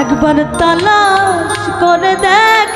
একবার তালাশ করে দেখ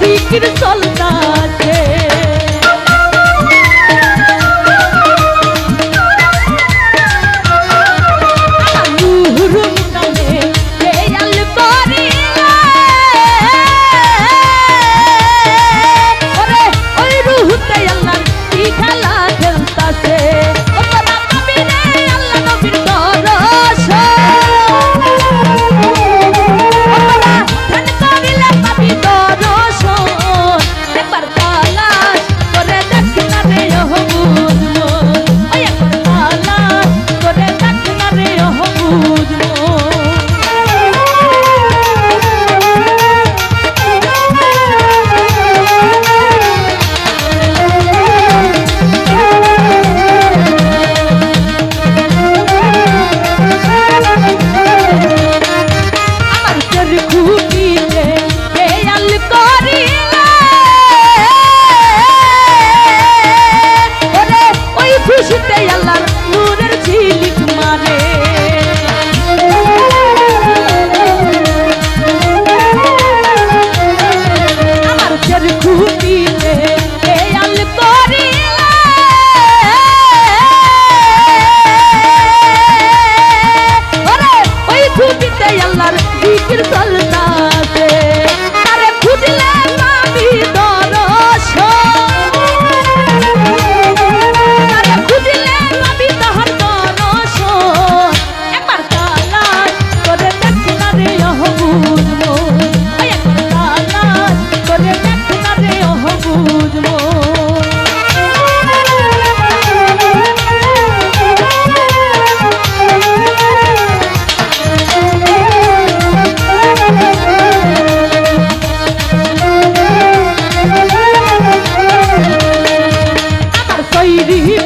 ফিকির চলতা আল্লাহর জিকির চলতাছে। তারে খুঁজলে ফিরি